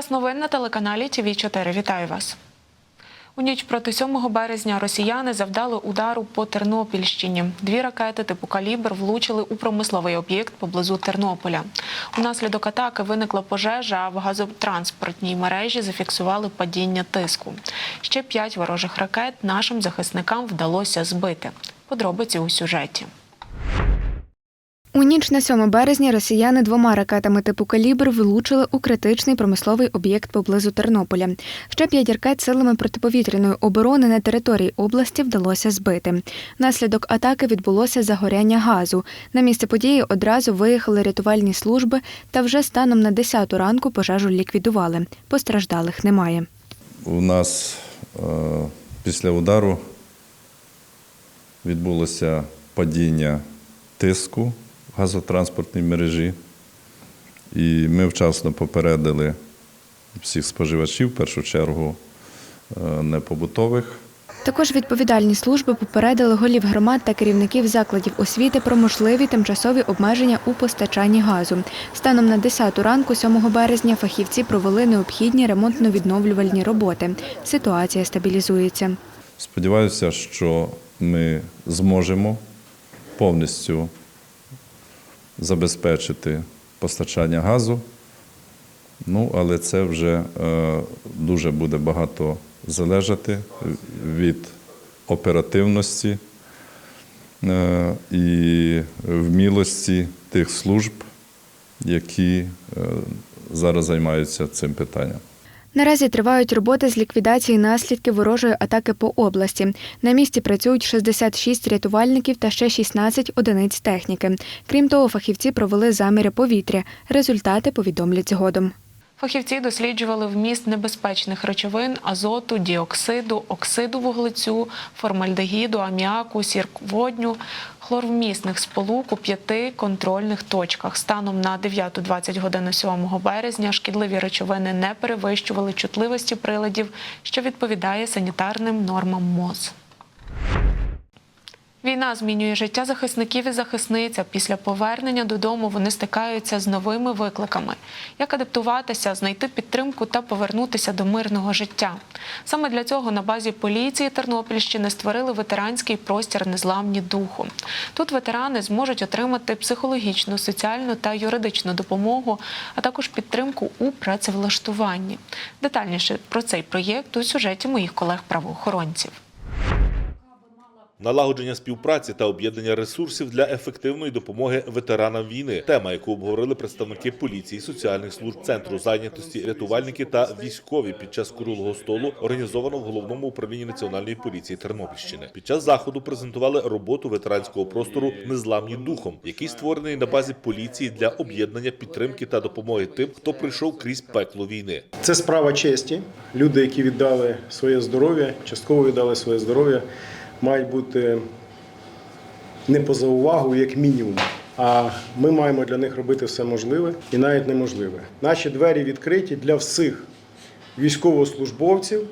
Час новин на телеканалі ТВ 4 Вітаю вас. У ніч проти 7 березня росіяни завдали удару по Тернопільщині. Дві ракети типу калібр влучили у промисловий об'єкт поблизу Тернополя. Унаслідок атаки виникла пожежа, а в газотранспортній мережі зафіксували падіння тиску. Ще п'ять ворожих ракет нашим захисникам вдалося збити. Подробиці у сюжеті. У ніч на 7 березня росіяни двома ракетами типу «Калібр» влучили у критичний промисловий об'єкт поблизу Тернополя. Ще п'ять ракет силами протиповітряної оборони на території області вдалося збити. Внаслідок атаки відбулося загоряння газу. На місце події одразу виїхали рятувальні служби та вже станом на 10 ранку пожежу ліквідували. Постраждалих немає. У нас е, після удару відбулося падіння тиску газотранспортній мережі, і ми вчасно попередили всіх споживачів, в першу чергу е, непобутових. Також відповідальні служби попередили голів громад та керівників закладів освіти про можливі тимчасові обмеження у постачанні газу. Станом на 10 ранку 7 березня фахівці провели необхідні ремонтно-відновлювальні роботи. Ситуація стабілізується. Сподіваюся, що ми зможемо повністю забезпечити постачання газу. Ну, але це вже е, дуже буде багато залежати від оперативності е, і вмілості тих служб, які е, зараз займаються цим питанням. Наразі тривають роботи з ліквідації наслідків ворожої атаки по області. На місці працюють 66 рятувальників та ще 16 одиниць техніки. Крім того, фахівці провели заміри повітря. Результати повідомлять згодом. Фахівці досліджували вміст небезпечних речовин азоту, діоксиду, оксиду вуглецю, формальдегіду, аміаку, сірководню, хлорвмісних сполук у п'яти контрольних точках. Станом на 9.20 години 7 березня шкідливі речовини не перевищували чутливості приладів, що відповідає санітарним нормам МОЗ. Війна змінює життя захисників і захисниць. а Після повернення додому вони стикаються з новими викликами: як адаптуватися, знайти підтримку та повернутися до мирного життя. Саме для цього на базі поліції Тернопільщини створили ветеранський простір незламні духу. Тут ветерани зможуть отримати психологічну, соціальну та юридичну допомогу, а також підтримку у працевлаштуванні. Детальніше про цей проєкт у сюжеті моїх колег-правоохоронців. Налагодження співпраці та об'єднання ресурсів для ефективної допомоги ветеранам війни. Тема, яку обговорили представники поліції, соціальних служб, центру зайнятості, рятувальники та військові під час круглого столу, організовано в головному управлінні національної поліції Тернопільщини. Під час заходу презентували роботу ветеранського простору Незламні духом, який створений на базі поліції для об'єднання підтримки та допомоги тим, хто прийшов крізь пекло війни. Це справа честі. Люди, які віддали своє здоров'я, частково віддали своє здоров'я, мають бути не поза увагою, як мінімум. А ми маємо для них робити все можливе і навіть неможливе. Наші двері відкриті для всіх військовослужбовців,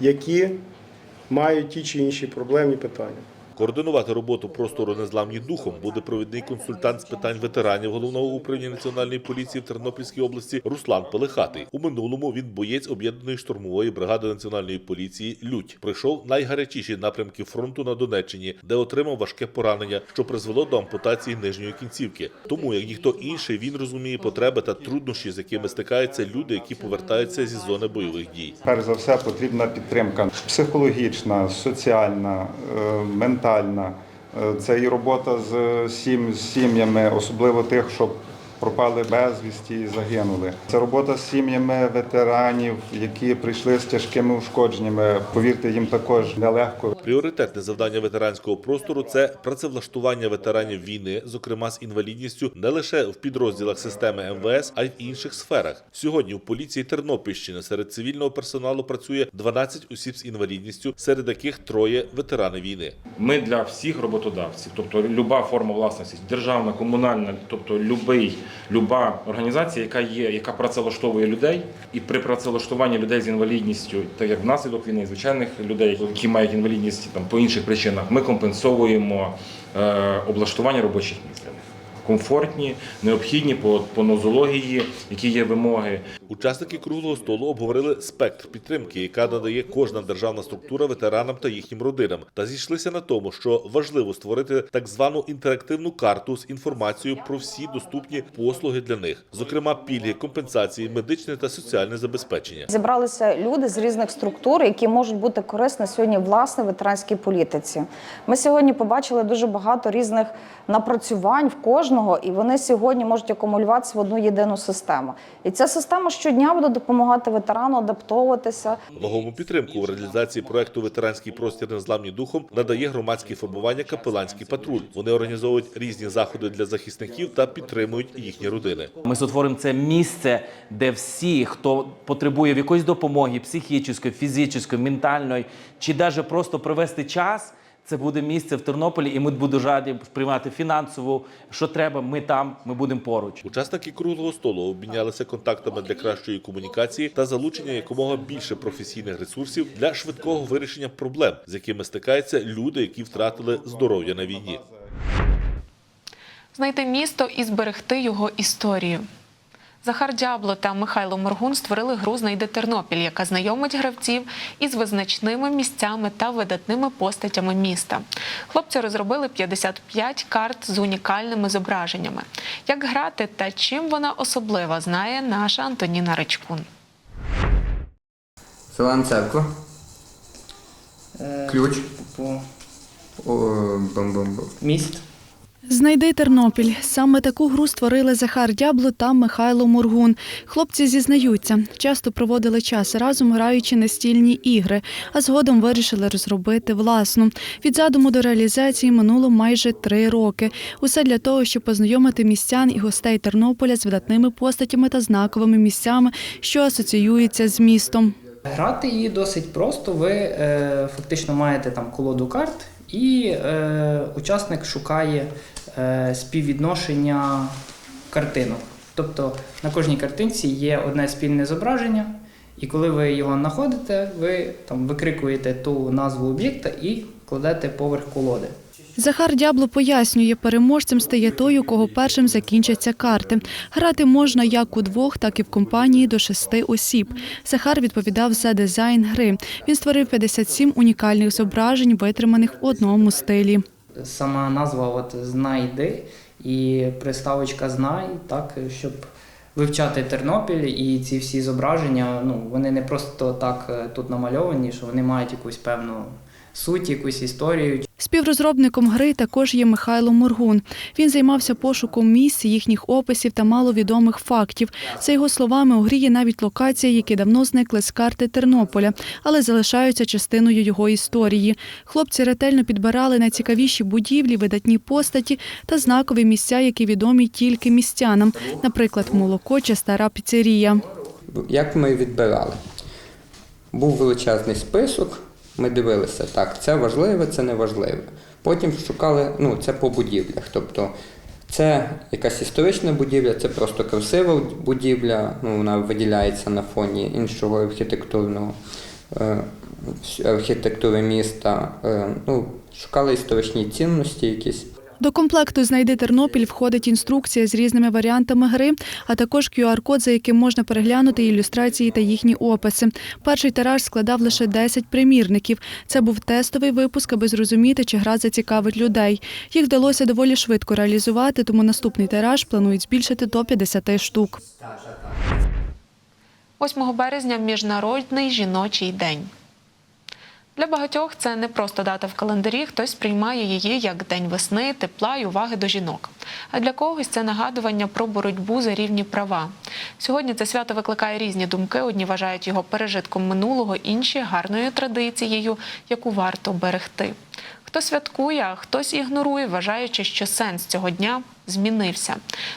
які мають ті чи інші проблемні питання. Координувати роботу простору незламні духом буде провідний консультант з питань ветеранів головного управління національної поліції в Тернопільській області Руслан Пелехатий. У минулому він боєць об'єднаної штурмової бригади національної поліції Лють. Пройшов найгарячіші напрямки фронту на Донеччині, де отримав важке поранення, що призвело до ампутації нижньої кінцівки. Тому як ніхто інший він розуміє потреби та труднощі, з якими стикаються люди, які повертаються зі зони бойових дій. Перш за все потрібна підтримка психологічна, соціальна, е, ментальна. Е, Це і робота з з сім'ями, особливо тих, що пропали безвісті і загинули. Це робота з сім'ями ветеранів, які прийшли з тяжкими ушкодженнями. Повірте, їм також нелегко. Пріоритетне завдання ветеранського простору це працевлаштування ветеранів війни, зокрема з інвалідністю, не лише в підрозділах системи МВС, а й в інших сферах. Сьогодні в поліції Тернопільщини серед цивільного персоналу працює 12 осіб з інвалідністю, серед яких троє ветерани війни. Ми для всіх роботодавців, тобто люба форма власності, державна, комунальна, тобто любий, люба організація, яка є, яка працевлаштовує людей, і при працевлаштуванні людей з інвалідністю, так як внаслідок війни, звичайних людей, які мають інвалідність там по інших причинах, ми компенсовуємо е, облаштування робочих місць. комфортні, необхідні по, по нозології, які є вимоги. Учасники круглого столу обговорили спектр підтримки, яка надає кожна державна структура ветеранам та їхнім родинам, та зійшлися на тому, що важливо створити так звану інтерактивну карту з інформацією про всі доступні послуги для них, зокрема пільги, компенсації, медичне та соціальне забезпечення. Зібралися люди з різних структур, які можуть бути корисні сьогодні власне ветеранській політиці. Ми сьогодні побачили дуже багато різних напрацювань в кожного, і вони сьогодні можуть акумулюватися в одну єдину систему. І ця система щодня буде допомагати ветерану адаптовуватися. Вагому підтримку у реалізації проекту Ветеранський простір незламні духом надає громадське формування Капеланський патруль. Вони організовують різні заходи для захисників та підтримують їхні родини. Ми створимо це місце, де всі, хто потребує в якоїсь допомоги, психічної, фізичної, ментальної, чи навіть просто провести час. Це буде місце в Тернополі, і ми будемо раді приймати фінансову, що треба. Ми там, ми будемо поруч. Учасники круглого столу обмінялися контактами для кращої комунікації та залучення якомога більше професійних ресурсів для швидкого вирішення проблем, з якими стикаються люди, які втратили здоров'я на війні. Знайти місто і зберегти його історію. Захар Дябло та Михайло Моргун створили гру Знайди Тернопіль, яка знайомить гравців із визначними місцями та видатними постатями міста. Хлопці розробили 55 карт з унікальними зображеннями. Як грати та чим вона особлива, знає наша Антоніна Ричкун. Зелена церква. Ключ. По міст. Знайди Тернопіль. Саме таку гру створили Захар Дябло та Михайло Мургун. Хлопці зізнаються, часто проводили час разом, граючи настільні ігри, а згодом вирішили розробити власну. Від задуму до реалізації минуло майже три роки. Усе для того, щоб познайомити містян і гостей Тернополя з видатними постатями та знаковими місцями, що асоціюються з містом. Грати її досить просто. Ви е, фактично маєте там колоду карт, і е, учасник шукає е, співвідношення картинок. Тобто на кожній картинці є одне спільне зображення, і коли ви його знаходите, ви там викрикуєте ту назву об'єкта і кладете поверх колоди. Захар Дябло пояснює, переможцем стає той, у кого першим закінчаться карти. Грати можна як у двох, так і в компанії до шести осіб. Захар відповідав за дизайн гри. Він створив 57 унікальних зображень, витриманих в одному стилі. Сама назва от знайди і приставочка знай, так, щоб вивчати Тернопіль і ці всі зображення, ну, вони не просто так е, тут намальовані, що вони мають якусь певну суть, якусь історію. Співрозробником гри також є Михайло Моргун. Він займався пошуком місць, їхніх описів та маловідомих фактів. За його словами, у грі є навіть локації, які давно зникли з карти Тернополя, але залишаються частиною його історії. Хлопці ретельно підбирали найцікавіші будівлі, видатні постаті та знакові місця, які відомі тільки містянам, наприклад, молоко чи стара піцерія. Як ми відбирали? Був величезний список, ми дивилися, так, це важливе, це не важливе. Потім шукали, ну, це по будівлях. Тобто це якась історична будівля, це просто красива будівля, ну, вона виділяється на фоні іншого архітектурного е, архітектури міста. Е, ну, шукали історичні цінності якісь. До комплекту Знайди Тернопіль входить інструкція з різними варіантами гри, а також QR-код, за яким можна переглянути ілюстрації та їхні описи. Перший тираж складав лише 10 примірників. Це був тестовий випуск, аби зрозуміти, чи гра зацікавить людей. Їх вдалося доволі швидко реалізувати, тому наступний тираж планують збільшити до 50 штук. 8 березня міжнародний жіночий день. Для багатьох це не просто дата в календарі, хтось сприймає її як день весни, тепла і уваги до жінок. А для когось це нагадування про боротьбу за рівні права. Сьогодні це свято викликає різні думки. Одні вважають його пережитком минулого, інші гарною традицією, яку варто берегти. Хто святкує, а хтось ігнорує, вважаючи, що сенс цього дня змінився.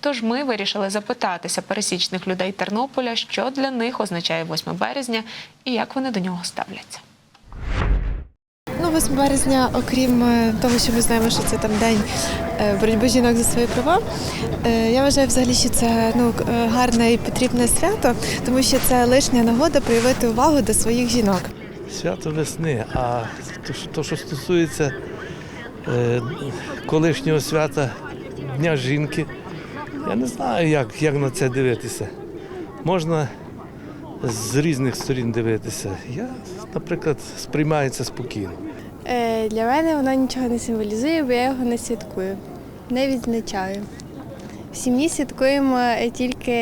Тож ми вирішили запитатися пересічних людей Тернополя, що для них означає 8 березня і як вони до нього ставляться. Ну, 8 березня, окрім е, того, що ми знаємо, що це там день е, боротьби жінок за свої права. е, Я вважаю взагалі, що це ну гарне і потрібне свято, тому що це лишня нагода проявити увагу до своїх жінок. Свято весни, а то, що- стосується колишнього свята Дня жінки. Я не знаю, як, як на це дивитися. Можна з різних сторін дивитися. Я, наприклад, сприймаю це спокійно. Е, для мене воно нічого не символізує, бо я його не святкую, не відзначаю. В сім'ї святкуємо е, тільки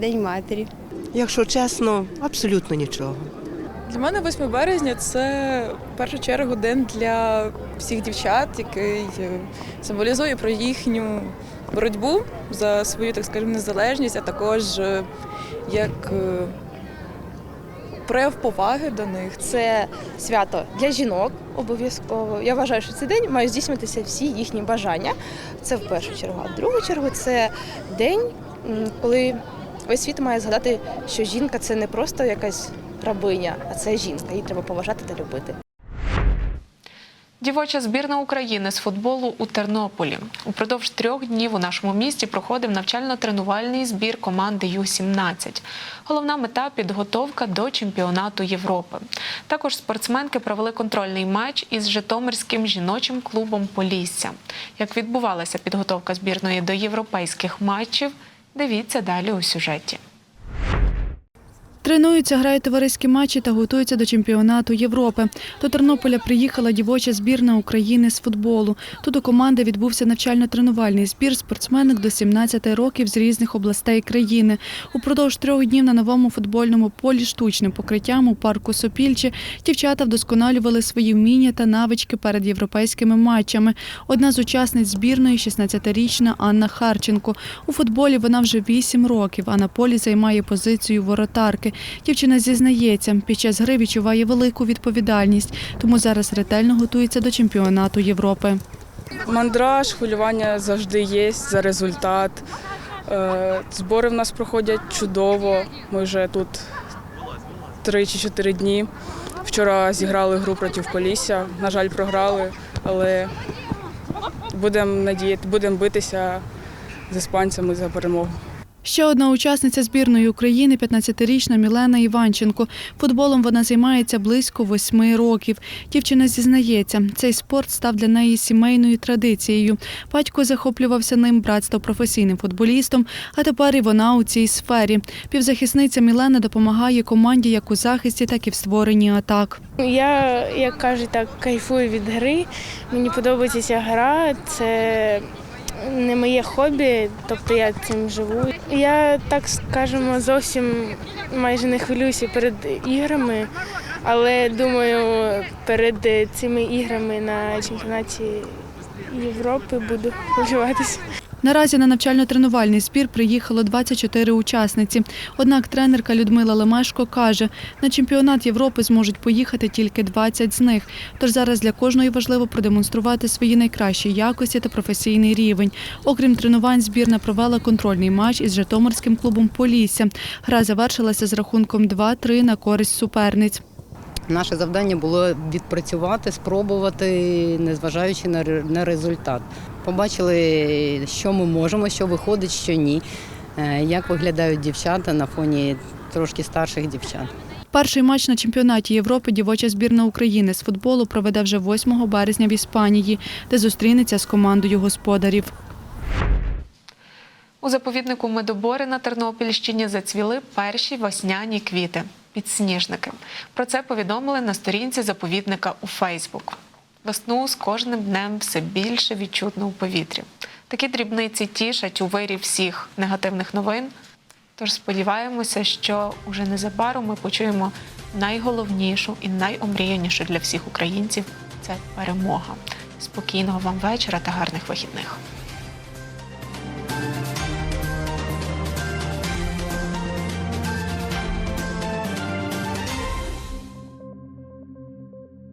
День матері. Якщо чесно, абсолютно нічого. Для мене 8 березня це в першу чергу день для всіх дівчат, який е, символізує про їхню боротьбу за свою, так скажемо, незалежність, а також як прояв поваги до них. Це свято для жінок обов'язково. Я вважаю, що цей день мають здійснитися всі їхні бажання. Це в першу чергу. А в другу чергу це день, коли весь світ має згадати, що жінка це не просто якась рабиня, а це жінка. Її треба поважати та любити. Дівоча збірна України з футболу у Тернополі. Упродовж трьох днів у нашому місті проходив навчально-тренувальний збір команди Ю-17. Головна мета підготовка до чемпіонату Європи. Також спортсменки провели контрольний матч із Житомирським жіночим клубом Полісся. Як відбувалася підготовка збірної до європейських матчів, дивіться далі у сюжеті. Тренуються, грають товариські матчі та готуються до чемпіонату Європи. До Тернополя приїхала дівоча збірна України з футболу. Тут у команди відбувся навчально-тренувальний збір спортсменок до 17 років з різних областей країни. Упродовж трьох днів на новому футбольному полі штучним покриттям у парку Сопільчі дівчата вдосконалювали свої вміння та навички перед європейськими матчами. Одна з учасниць збірної 16-річна Анна Харченко. У футболі вона вже 8 років, а на полі займає позицію воротарки. Дівчина зізнається, під час гри відчуває велику відповідальність, тому зараз ретельно готується до чемпіонату Європи. Мандраж, хвилювання завжди є за результат. Е, Збори в нас проходять чудово. Ми вже тут три чи чотири дні. Вчора зіграли гру проти Полісся. На жаль, програли, але будемо надіяти, будемо битися з іспанцями за перемогу. Ще одна учасниця збірної України, 15-річна Мілена Іванченко. Футболом вона займається близько восьми років. Дівчина зізнається, цей спорт став для неї сімейною традицією. Батько захоплювався ним, брат став професійним футболістом, а тепер і вона у цій сфері. Півзахисниця Мілена допомагає команді як у захисті, так і в створенні атак. Я, як кажуть, так кайфую від гри. Мені подобається ця гра. Це не моє хобі, тобто я цим живу. Я так скажемо зовсім майже не хвилююся перед іграми, але думаю, перед цими іграми на чемпіонаті Європи буду хвилюватися. Наразі на навчально-тренувальний збір приїхало 24 учасниці. Однак тренерка Людмила Лемешко каже, на чемпіонат Європи зможуть поїхати тільки 20 з них. Тож зараз для кожної важливо продемонструвати свої найкращі якості та професійний рівень. Окрім тренувань, збірна провела контрольний матч із Житомирським клубом Полісся. Гра завершилася з рахунком 2-3 на користь суперниць. Наше завдання було відпрацювати, спробувати, незважаючи на на результат. Побачили, що ми можемо, що виходить, що ні. Е, Як виглядають дівчата на фоні трошки старших дівчат. Перший матч на чемпіонаті Європи дівоча збірна України з футболу проведе вже 8 березня в Іспанії, де зустрінеться з командою господарів. У заповіднику Медобори на Тернопільщині зацвіли перші весняні квіти підсніжники. Про це повідомили на сторінці заповідника у Фейсбук. Весну з кожним днем все більше відчутно у повітрі. Такі дрібниці тішать у вирі всіх негативних новин. Тож сподіваємося, що уже незабаром ми почуємо найголовнішу і найомріянішу для всіх українців це перемога. Спокійного вам вечора та гарних вихідних.